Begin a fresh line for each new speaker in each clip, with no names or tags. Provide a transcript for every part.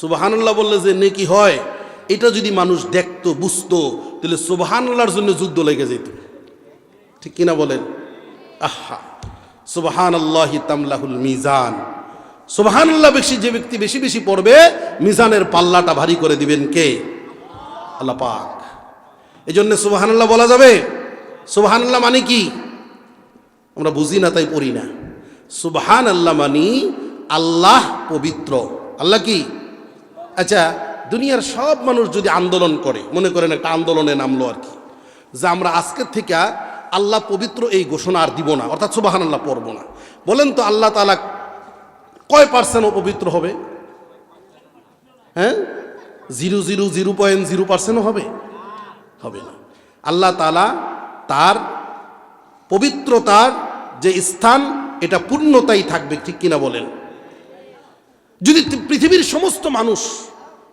সুবাহান্লাহ বললে যে, নেকি হয়? এটা যদি মানুষ দেখতো, বুঝতো, তাহলে সুবাহান্লাহর জন্য যুদ্ধ লেগে যেত। ঠিক কিনা বলেন? আহা! সুবাহান আল্লাহ তামলাহুল মিজান। সুবাহান্লাহ বেশি, যে ব্যক্তি বেশি বেশি পড়বে, মিজানের পাল্লাটা ভারী করে দিবেন কে? আল্লাহ পাক। এই জন্য সুবাহান্লাহ বলা যাবে সুবাহান্লাহ মানে কি? আমরা বুঝি না, তাই পড়ি না। সুবহান আল্লাহ মানি আল্লাহ পবিত্র। আল্লাহ কি? আচ্ছা দুনিয়ার সব মানুষ যদি আন্দোলন করে, মনে করেন একটা আন্দোলনে নামলো আর কি, যে আমরা আজকের থেকে আল্লাহ পবিত্র এই ঘোষণা আর দিব না, অর্থাৎ সুবাহান আল্লাহ পড়ব না। বলেন তো আল্লাহ তালা কয় পার্সেন্ট অপবিত্র হবে? হ্যাঁ? Zero zero zero point zero পার্সেন্টও হবে? হবে না। আল্লাহ তালা তার পবিত্রতার যে স্থান, এটা পূর্ণতাই থাকবে, ঠিক কিনা বলেন? যদি পৃথিবীর সমস্ত মানুষ,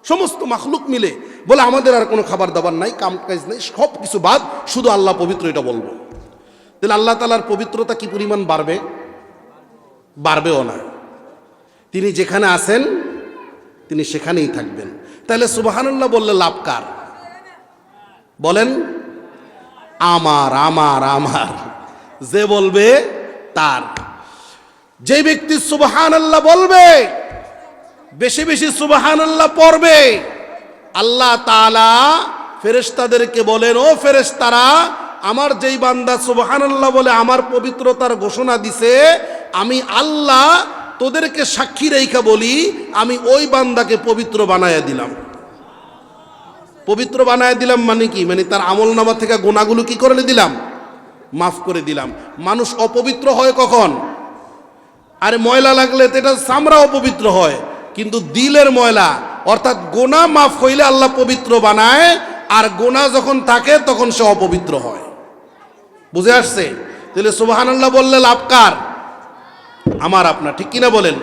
সমস্ত মাখলুক মিলে বলে, আমাদের আর কোনো খাবার দাবার নাই, কাম কাজ নাই, সব কিছু বাদ, শুধু আল্লাহ পবিত্র এটা বলব। তাহলে আল্লাহ তালার পবিত্রতা কি পরিমাণ বাড়বে? বাড়বেও না। তিনি যেখানে আছেন, তিনি সেখানেই থাকবেন। তাহলে সুবাহানুল্লাহ বললে লাভ কার? বলেন, আমার আমার আমার। যে বলবে, তার। যে ব্যক্তি সুবাহান আল্লাহ বলবে বেশি বেশি সুবাহান আল্লাহ পড়বে। আল্লাহ তালা ফেরেশতাদেরকে বলেন, ও ফেরেশতারা, আমার যেই বান্দা সুবাহান আল্লাহ বলে আমার পবিত্রতার ঘোষণা দিছে, আমি আল্লাহ তোদেরকে সাক্ষী রেখা বলি, আমি ওই বান্দাকে পবিত্র বানায়া দিলাম। পবিত্র বানায় দিলাম মানে কি? মানে তার আমল নামা থেকে গোনাগুলো কি করে দিলাম? মাফ করে দিলাম। মানুষ অপবিত্র হয় কখন? আরে ময়লা লাগলে তো এটা চামড়া অপবিত্র হয়। কিন্তু দিলের ময়লা, অর্থাৎ গোনা মাফ হইলে আল্লাহ পবিত্র বানায়, আর গোনা যখন থাকে তখন সে অপবিত্র হয়। বুঝে আসছে? তাহলে সুবাহান আল্লাহ বললে লাভকার আমার আপনার, ঠিক কিনা বলেন?